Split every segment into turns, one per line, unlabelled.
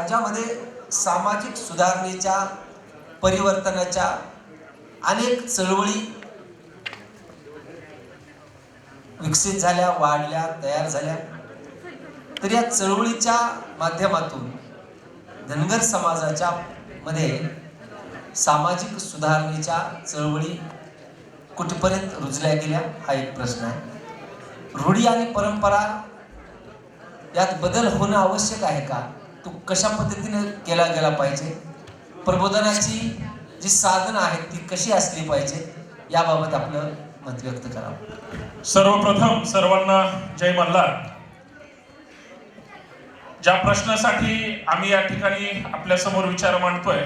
राज्यामध्ये सामाजिक सुधारणेच्या परिवर्तनाच्या अनेक चळवळी विकसित झाल्या वाढल्या तयार झाल्या. तर या चळवळीच्या माध्यमातून धनगर समाजाच्या मध्ये सामाजिक सुधारणेच्या चळवळी कुठपर्यंत रुजल्या गेल्या हा एक प्रश्न आहे. रूढी आणि परंपरा यात बदल होणं आवश्यक आहे का? तो कशा पद्धतीने केला गेला पाहिजे? प्रबोधनाची जी साधनं आहेत ती कशी असली पाहिजे? याबाबत आपलं मत व्यक्त करावं
सर्वप्रथम सर्वांना जय मल्हार. ज्या प्रश्नासाठी आम्ही या ठिकाणी आपल्यासमोर विचार मांडतोय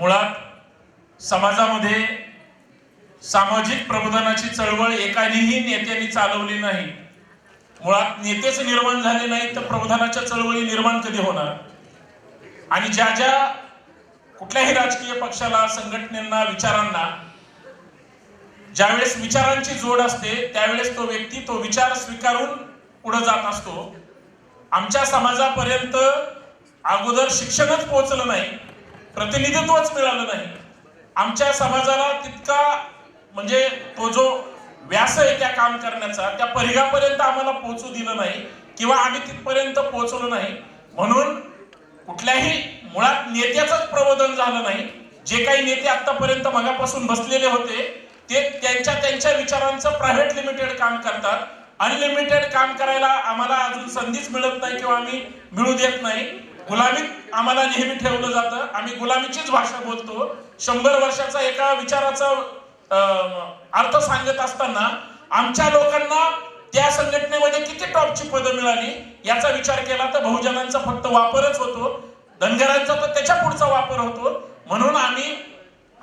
मुळात समाजामध्ये सामाजिक प्रबोधनाची चळवळ एकानेही नेत्यांनी चालवली नाही. मुळात नेतेच निर्माण झाले नाहीत तर प्रबोधनाच्या चळवळी निर्माण कधी होणार? आणि ज्या ज्या कुठल्याही राजकीय पक्षाला संघटनेना विचारांना ज्यावेळेस विचारांची जोड असते त्यावेळेस तो व्यक्ती तो विचार स्वीकारून पुढे जात असतो. आमच्या समाजापर्यंत अगोदर शिक्षणच पोहोचलं नाही प्रतिनिधित्वच मिळालं नाही. आमच्या समाजाला तितका म्हणजे तो जो व्यास आहे त्या काम करण्याचा त्या परिघापर्यंत आम्हाला पोहोचू दिलं नाही किंवा आम्ही तिथपर्यंत पोहोचलो नाही. म्हणून कुठल्याही मुळात नेत्याचंच प्रबोधन झालं नाही. जे काही नेते आतापर्यंत मगापासून बसलेले होते ते त्यांच्या त्यांच्या विचारांचं प्रायव्हेट लिमिटेड काम करतात. अनलिमिटेड काम करायला आम्हाला अजून संधीच मिळत नाही किंवा आम्ही मिळू देत नाही. गुलामीत आम्हाला नेहमी ठेवलं जातं. आम्ही गुलामीचीच भाषा बोलतो. शंभर वर्षाचा एका विचाराचा अर्थ सांगत असताना आमच्या लोकांना त्या संघटनेमध्ये किती टॉपची पदं मिळाली याचा विचार केला तर बहुजनांचा फक्त वापरच होतो धनगरांचा तर त्याच्या पुढचा वापर होतो. म्हणून आम्ही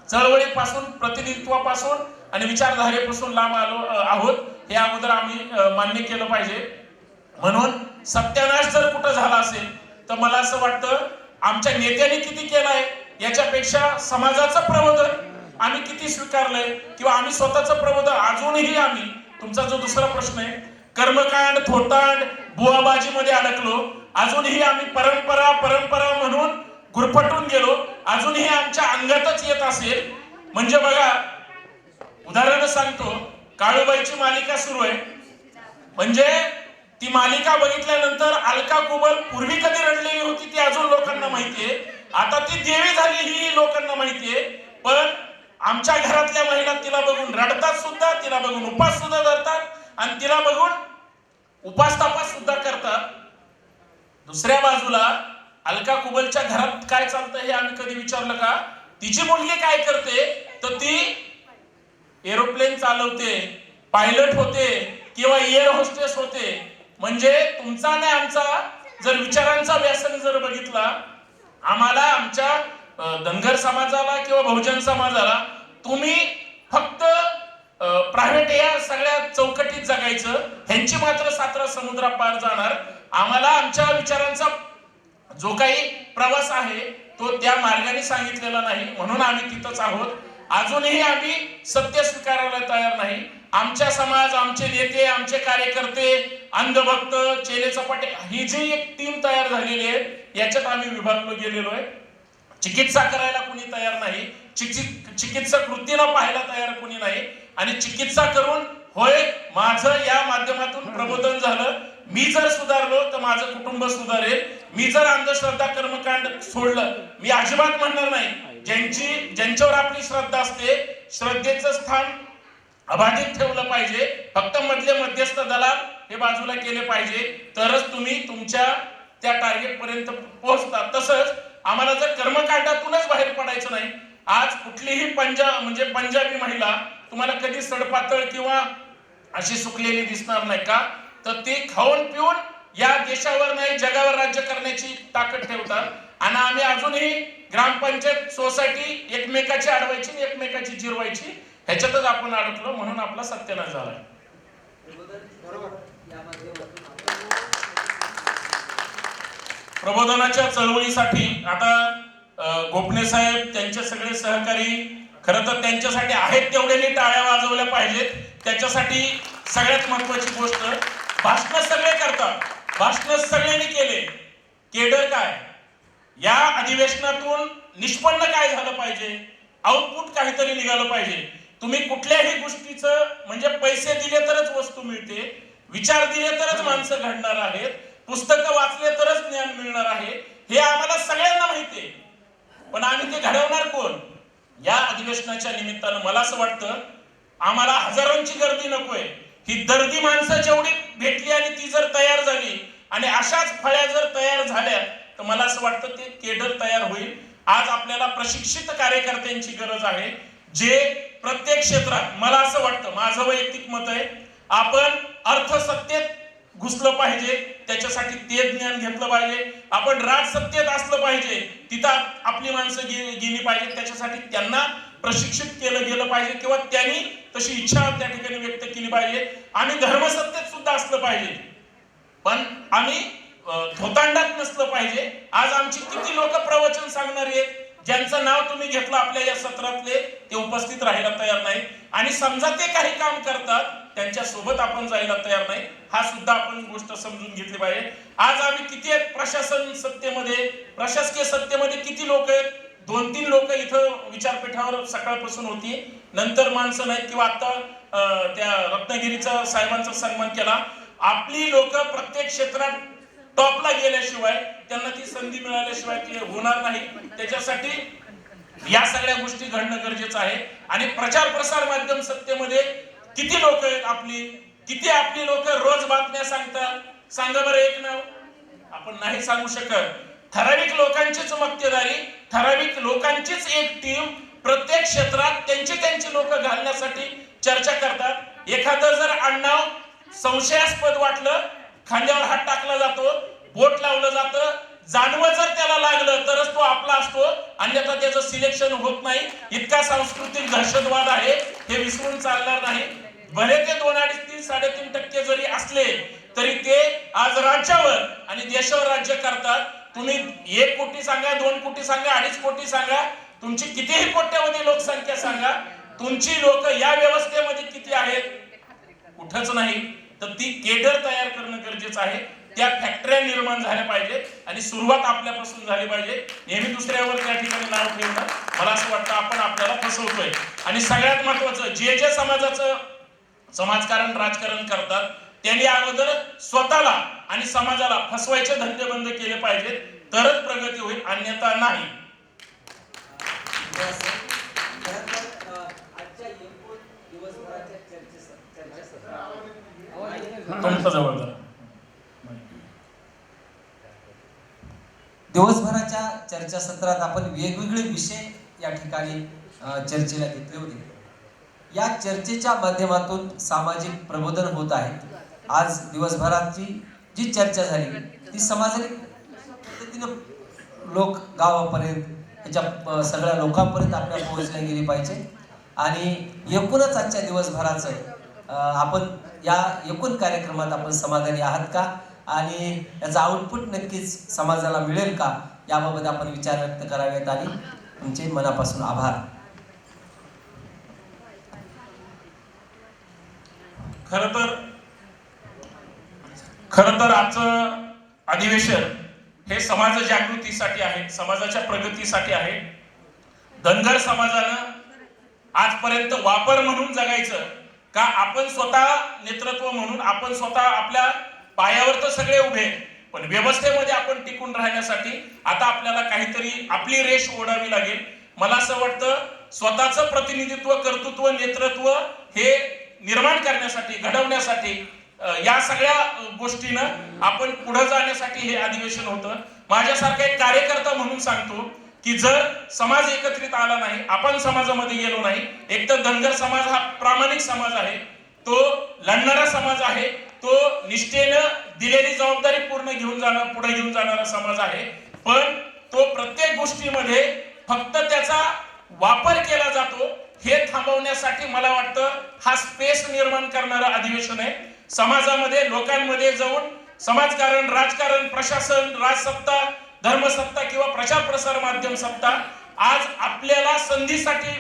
चळवळीपासून प्रतिनिधित्वापासून आणि विचारधारेपासून लांब आलो आहोत. हे अगोदर आम्ही मान्य केलं पाहिजे. म्हणून सत्यानाश जर कुठं झाला असेल तर मला असं वाटतं आमच्या नेत्याने किती केलाय याच्यापेक्षा समाजाचं प्रबोधन आम्ही किती स्वीकारलंय किंवा आम्ही स्वतःचं प्रबोध अजूनही आम्ही तुमचा जो दुसरा प्रश्न आहे कर्मकांड थोटांड बुवाबाजीमध्ये अडकलो अजूनही आम्ही परंपरा परंपरा म्हणून गुरफटून गेलो अजूनही आमच्या अंगातच येत असेल. म्हणजे बघा उदाहरण सांगतो काळूबाईची मालिका सुरू आहे. म्हणजे ती मालिका बघितल्यानंतर अलका कुबल पूर्वी कधी रडलेली होती ती अजून लोकांना माहितीये आता ती देवी झाली ही लोकांना माहितीये पण आमच्या घरातल्या महिला तिला बघून रडतात सुद्धा तिला बघून उपास सुद्धा धरतात आणि तिला बघून उपास तपास सुद्धा करतात. दुसऱ्या बाजूला अलका कुबलच्या घरात काय चालतं हे आम्ही कधी विचारलं का? तिची मुलगी काय करते? तर ती एरोप्लेन चालवते पायलट होते किंवा एअर होस्टेस होते. म्हणजे तुमचा नाही आमचा जर विचारांचा व्यासन जर बघितला आम्हाला आमच्या धनगर समाजाला किंवा बहुजन समाजाला तुम्ही फक्त प्रायव्हेट या सगळ्या चौकटीत जगायचं ह्यांची मात्र सातरा समुद्रा पार जाणार. आम्हाला आमच्या विचारांचा जो काही प्रवास आहे तो त्या मार्गाने सांगितलेला नाही म्हणून आम्ही तिथंच आहोत. अजूनही आम्ही सत्य स्वीकारायला तयार नाही. आमच्या समाज आमचे नेते आमचे कार्यकर्ते अंधभक्त चेले चपाटे ही जी एक टीम तयार झालेली आहे याच्यात आम्ही विभागलो गेलेलो आहे. चिकित्सा करायला कुणी तयार नाही चिकित्सक वृत्तीनं पाहायला तयार कुणी नाही आणि चिकित्सा करून होय माझं या माध्यमातून प्रबोधन झालं. मी जर सुधारलो तर माझं कुटुंब सुधारेल. मी जर अंधश्रद्धा कर्मकांड सोडलं मी अजिबात म्हणणार नाही. ज्यांची ज्यांच्यावर आपली श्रद्धा असते श्रद्धेचं स्थान अबाधित ठेवलं पाहिजे. फक्त मधले मध्यस्थ दलाल हे बाजूला केले पाहिजे. तरच तुम्ही तुमच्या त्या टार्गेट पर्यंत पोहोचता. तसंच आम्हाला जर कर्मकांडातूनच बाहेर पडायचं नाही आज कुठलीही पंजाब म्हणजे पंजाबी महिला तुम्हाला कधी सडपातळ किंवा अशी सुकलेली दिसणार नाही का? तर ती खाऊन पिऊन या देशावर नाही जगावर राज्य करण्याची ताकद ठेवतात. आणि आम्ही अजूनही ग्रामपंचायत सोसायटी एकमेकाची अडवायची आणि एकमेकाची जिरवायची. ह्याच्यातच आपण अडकलो म्हणून आपला सत्यानाश झालाय. प्रबोधनाच्या चळवळीसाठी आता गोपणे साहेब त्यांचे सगळे सहकारी खरं तर त्यांच्यासाठी आहेत तेवढ्याने टाळ्या वाजवल्या पाहिजेत. त्याच्यासाठी सगळ्यात महत्वाची गोष्ट भाषण सगळे करतात. भाषण सगळ्यांनी केले. केडर काय? या अधिवेशनातून निष्पन्न काय झालं पाहिजे? आउटपुट काहीतरी निघालं पाहिजे. तुम्ही कुठल्याही गोष्टीचं म्हणजे पैसे दिले तरच वस्तू मिळते. विचार दिले तरच माणसं घडणार आहेत. पुस्तकं वाचले तरच ज्ञान मिळणार आहे हे आम्हाला सगळ्यांना माहिती आहे. पण आम्ही ते घडवणार कोण? या अधिवेशनाच्या निमित्तानं मला असं वाटतं आम्हाला हजारोंची गर्दी नकोय. ही दर्दी माणसं जेवढी भेटली आणि ती जर तयार झाली आणि अशाच फळ्या जर तयार झाल्या तर मला असं वाटतं ते केडर तयार होईल. आज आपल्याला प्रशिक्षित कार्यकर्त्यांची गरज आहे जे प्रत्येक क्षेत्रात मला असं वाटतं माझं वैयक्तिक मत आहे आपण अर्थसत्तेत घुसलं पाहिजे त्याच्यासाठी ते ज्ञान घेतलं पाहिजे. आपण राजसत्तेत असलं पाहिजे तिथं आपली माणसं गेली पाहिजे त्याच्यासाठी त्यांना प्रशिक्षित केलं गेलं पाहिजे किंवा त्यांनी तशी इच्छा त्या ठिकाणी व्यक्त केली पाहिजे. आणि धर्मसत्तेत सुद्धा असलं पाहिजे. पण आम्ही धोतांडात नसलं पाहिजे. आज आमची किती लोक प्रवचन सांगणारी आहेत? ज्यांचं नाव तुम्ही घेतलं आपल्या या सत्रातले ते उपस्थित राहायला तयार नाही. आणि समजा ते काही काम करतात त्यांच्यासोबत आपण जायला तयार नाही. हा सुद्धा आपण गोष्ट समजून घेतली पाहिजे. आज आम्ही किती आहेत? प्रशासन सत्तेमध्ये प्रशासकीय सत्तेमध्ये किती लोक आहेत? दोन तीन लोक इथं विचारपीठावर सकाळपासून होती. नंतर माणसं नाहीत किंवा आता त्या रत्नागिरीचा साहेबांचा सन्मान केला. आपली लोक प्रत्येक क्षेत्रात टॉपला गेल्याशिवाय त्यांना ती संधी मिळाल्याशिवाय ते होणार नाही. त्याच्यासाठी या सगळ्या गोष्टी घडणं गरजेचं आहे. आणि प्रचार प्रसार माध्यम सत्तेमध्ये किती लोक आहेत आपली? किती आपली लोक रोज बातम्या सांगतात? सांगा बरं एक नाव. आपण नाही सांगू शकत. ठराविक लोकांचीच मक्तेदारी ठराविक लोकांचीच एक टीम प्रत्येक क्षेत्रात त्यांची त्यांची लोक घालण्यासाठी चर्चा करतात. एखादं जर अण्णाव संशयास्पद वाटलं खांद्यावर हात टाकला जातो बोट लावलं जातं. जानवं जर त्याला लागलं तरच तो आपला असतो. अन्यथा त्याचं सिलेक्शन होत नाही. इतका सांस्कृतिक दहशतवाद आहे. हे विसरून चालणार नाही. भले ते दोन अडीच तीन साडेतीन टक्के जरी असले तरी ते आज राज्यावर आणि देशावर राज्य करतात. तुम्ही एक कोटी सांगा दोन कोटी सांगा अडीच कोटी सांगा. तुमची कितीही कोट्यावधी लोकसंख्या सांगा. तुमची लोक या व्यवस्थेमध्ये किती आहेत? कुठंच नाही. तर ती केडर तयार करणं गरजेचं आहे. त्या फॅक्टऱ्या निर्माण झाल्या पाहिजे आणि सुरुवात आपल्यापासून झाली पाहिजे. नेहमी दुसऱ्यावर त्या ठिकाणी नाव ठेवणं मला असं वाटतं आपण आपल्याला फसवतोय. आणि सगळ्यात महत्वाचं जे जे समाजाचं समाजकारण राजकारण करतात त्यांनी अगोदर स्वतःला आणि समाजाला फसवायचे धंदे बंद केले पाहिजेत. तरच प्रगती होईल अन्यथा नाही
खरं तर अ, आजच्या एकूण दिवसभराच्या चर्चेस- दिवसभराच्या
चर्चा सत्रात जरा
दिवसभराच्या चर्चासत्रात आपण वेगवेगळे विषय या ठिकाणी चर्चेला घेतले होते. या चर्चेच्या माध्यमातून सामाजिक प्रबोधन होत आहे. आज दिवसभराची जी चर्चा झाली ती समाजाने पद्धतीनं लोक गावापर्यंत याच्या सगळ्या लोकांपर्यंत आपल्या पोहोचल्या गेली पाहिजे. आणि एकूणच आजच्या दिवसभराचं आपण या एकूण कार्यक्रमात आपण समाधानी आहात का? आणि याचा आउटपुट नक्कीच समाजाला मिळेल का? याबाबत आपण विचार व्यक्त करावेत आणि तुमचे मनापासून आभार.
खर तर खर तर आजचं अधिवेशन हे समाज जागृतीसाठी आहे समाजाच्या प्रगतीसाठी आहे. धनगर समाजानं आजपर्यंत वापर म्हणून जगायचं का आपण स्वतः नेतृत्व म्हणून आपण स्वतः आपल्या पायावर तर सगळे उभे पण व्यवस्थेमध्ये आपण टिकून राहण्यासाठी आता आपल्याला काहीतरी आपली रेष ओढावी लागेल. मला असं वाटतं स्वतःचं प्रतिनिधित्व कर्तृत्व नेतृत्व हे निर्माण करण्यासाठी घडवण्यासाठी या सगळ्या गोष्टीनं आपण पुढे जाण्यासाठी हे अधिवेशन होतं. माझ्यासारखा एक कार्यकर्ता म्हणून सांगतो की जर समाज एकत्रित आला नाही आपण समाजामध्ये गेलो नाही एक तर धनगर समाज हा प्रामाणिक समाज आहे तो लढणारा समाज आहे तो निष्ठेनं दिलेली जबाबदारी पूर्ण घेऊन जाणार पुढे घेऊन जाणारा समाज आहे पण तो प्रत्येक गोष्टीमध्ये फक्त त्याचा वापर केला जातो हे थांबवण्यासाठी मला वाटतं हा स्पेस निर्माण करणारं अधिवेशन आहे. समाजामध्ये लोकांमध्ये जाऊन समाजकारण राजकारण प्रशासन राजसत्ता धर्मसत्ता किंवा प्रचार प्रसार माध्यम सत्ता आज आपल्याला संधीसाठी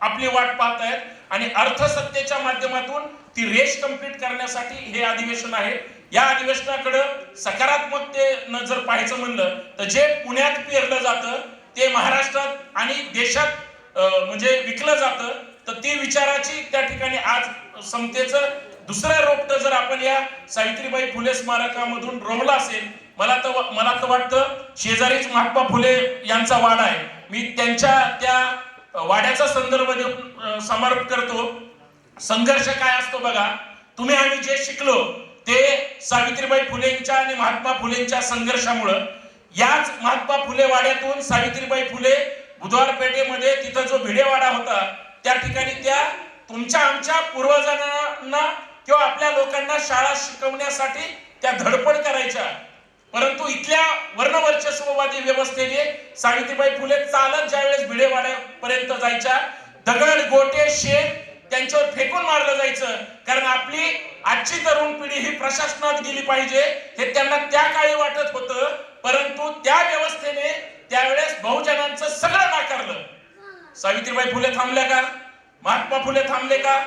आपली वाट पाहत आहेत आणि अर्थसत्तेच्या माध्यमातून ती रेष कंप्लीट करण्यासाठी हे अधिवेशन आहे. या अधिवेशनाकडं सकारात्मकतेनं जर पाहायचं म्हणलं तर जे पुण्यात पेरलं जातं ते महाराष्ट्रात आणि देशात म्हणजे विकलं जातं तर ती विचाराची त्या ठिकाणी आज समतेचं दुसरं रोपटं जर आपण या सावित्रीबाई फुले स्मारकामधून रोवलं असेल मला तर मला तर वाटतं शेजारीच महात्मा फुले यांचा वाडा आहे. मी त्यांच्या त्या वाड्याचा संदर्भ देऊन अं, करतो. संघर्ष काय असतो बघा. तुम्ही आम्ही जे शिकलो ते सावित्रीबाई फुलेंच्या आणि महात्मा फुलेंच्या संघर्षामुळं. याच महात्मा फुले वाड्यातून सावित्रीबाई फुले बुधवार पेठेमध्ये तिथं जो भिडेवाडा होता त्या ठिकाणी त्या तुमच्या आमच्या पूर्वजांना किंवा आपल्या लोकांना शाळा शिकवण्यासाठी त्या धडपड करायच्या. परंतु इथल्या वर्णवर्चस्ववादी व्यवस्थेने सावित्रीबाई फुले चालत ज्यावेळेस भिडेवाड्यापर्यंत जायच्या दगड गोटे शेण त्यांच्यावर फेकून मारलं जायचं. कारण आपली आजची तरुण पिढी ही प्रशासनात गेली पाहिजे हे त्यांना त्या काळी वाटत होतं. परंतु त्या व्यवस्थेने त्यावेळेस बहुजनांचं सगळं नाकारलं. सावित्रीबाई फुले थांबल्या का? महात्मा फुले थांबले का?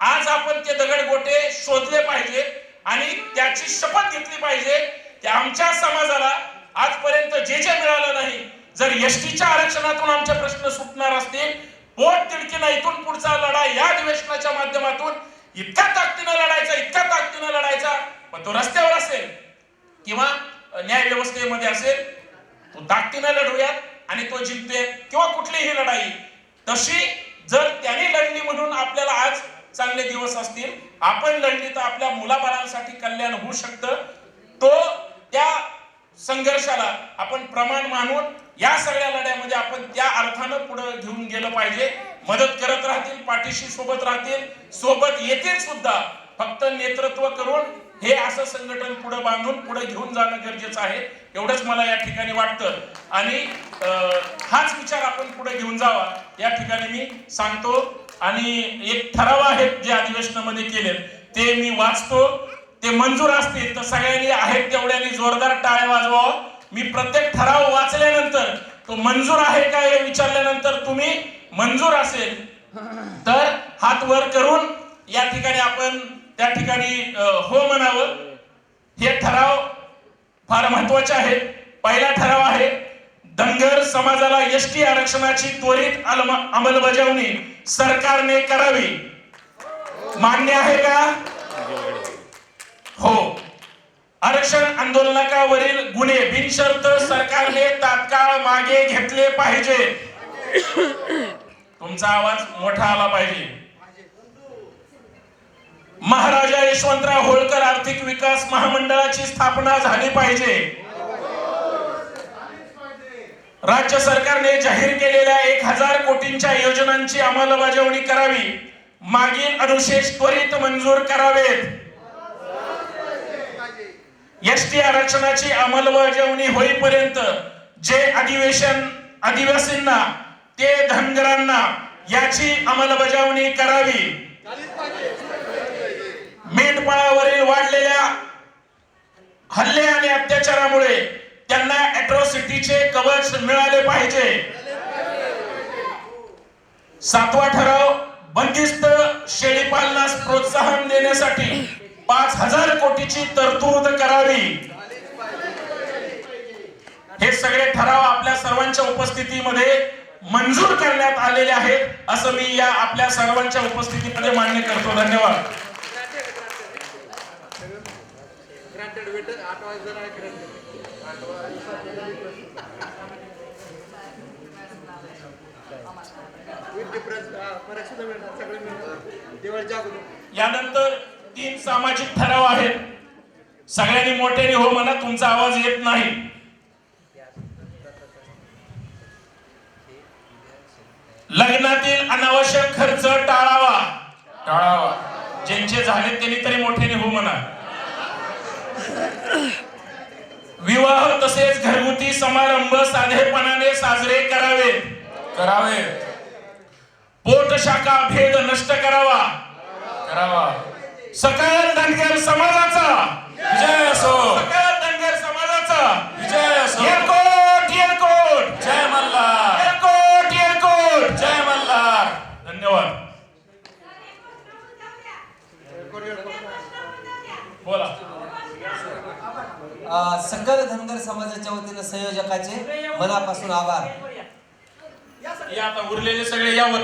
आज आपण ते दगड गोटे शोधले पाहिजे आणि त्याची शपथ घेतली पाहिजे की आमच्या समाजाला आजपर्यंत जे जे मिळालं नाही जर एसटीच्या आरक्षणातून आमचे प्रश्न सुटणार असतील पोट तिडकीनं इथून पुढचा लढा या अधिवेशनाच्या माध्यमातून इतक्या ताकदीनं लढायचा इतक्या ताकदीनं लढायचा पण तो रस्त्यावर असेल किंवा न्याय व्यवस्थेमध्ये असेल तो ताकदीनं लढूयात आणि तो जिंकते किंवा कुठलीही लढाई. तशी जर त्याने लढली म्हणून आपल्याला आज चांगले दिवस असतील आपण लढली तर आपल्या मुलाबाळांसाठी कल्याण होऊ शकतं. तो त्या संघर्षाला आपण प्रमाण मानून या सगळ्या लढ्यामध्ये आपण त्या अर्थानं पुढे घेऊन गेलं पाहिजे. मदत करत राहतील पाठीशी सोबत राहतील सोबत येतील सुद्धा. फक्त नेतृत्व करून हे असं संघटन पुढे बांधून पुढे घेऊन जाणं गरजेचं आहे. एवढंच मला या ठिकाणी वाटतं. आणि हाच विचार आपण पुढे घेऊन जावा. या ठिकाणी मी सांगतो. आणि एक ठराव आहेत जे अधिवेशनामध्ये केलेत. ते मी वाचतो. ते मंजूर असतील तर सगळ्यांनी आहेत तेवढ्यानी जोरदार टाळ्या वाजवावं मी प्रत्येक ठराव वाचल्यानंतर तो मंजूर आहे का हे विचारल्यानंतर तुम्ही मंजूर असेल. तर हात वर करून या ठिकाणी आपण त्या ठिकाणी हो म्हणावं. हे ठराव फार महत्त्वाचे आहेत. पहिला ठराव आहे धनगर समाजाला एस टी आरक्षणाची त्वरित अंमलबजावणी सरकारने करावी. मान्य आहे का? हो. आरक्षण आंदोलनावरील गुन्हे बिनशर्त सरकारने तात्काळ मागे घेतले पाहिजे. तुमचा आवाज मोठा आला पाहिजे. महाराजा यशवंतराव होळकर आर्थिक विकास महामंडळाची स्थापना झाली पाहिजे. राज्य सरकारने जाहीर केलेल्या एक हजार कोटींच्या योजनांची अंमलबजावणी करावी. मागील अनुशेष त्वरित मंजूर करावेत. एस टी आरक्षणाची अंमलबजावणी होईपर्यंत जे अधिवेशन आदिवासींना ते धनगरांना याची अंमलबजावणी करावी. मेंढपाळावरील वाढलेल्या हल्ले आणि अत्याचारामुळे त्यांना अॅट्रॉसिटीचे कवच मिळाले पाहिजे. सातवा ठराव बंदिस्त शेळीपालनास प्रोत्साहन देण्यासाठी पाच हजार कोटीची तरतूद करावी. हे सगळे ठराव आपल्या सर्वांच्या उपस्थितीमध्ये मंजूर करण्यात आलेले आहेत असं मी या आपल्या सर्वांच्या उपस्थितीमध्ये मान्य करतो. धन्यवाद. यानंतर तीन सामाजिक ठराव आहेत. सगळ्यांनी मोठ्याने हो म्हणा तुमचा आवाज येत नाही. लग्नातील अनावश्यक खर्च टाळावा. टाळावा. ज्यांचे झाले त्यांनी तरी मोठ्याने हो म्हणा. विवाह तसेच घरगुती समारंभ साधेपणाने साजरे करावे. करावे. पोट शाखा भेद नष्ट करावा. करावा. सकल धनगर समाजाचा. विजय असो. सकल धनगर समाजाचा. विजय असो. एअरकोट एअरकोट जय मल्हार. एअरकोट एअरकोट जय मल्हार. धन्यवाद. बोला.
अं, सकल धनगर समाजाच्या वतीनं संयोजकाचे मनापासून आभार.
या आता उरलेले सगळे यावर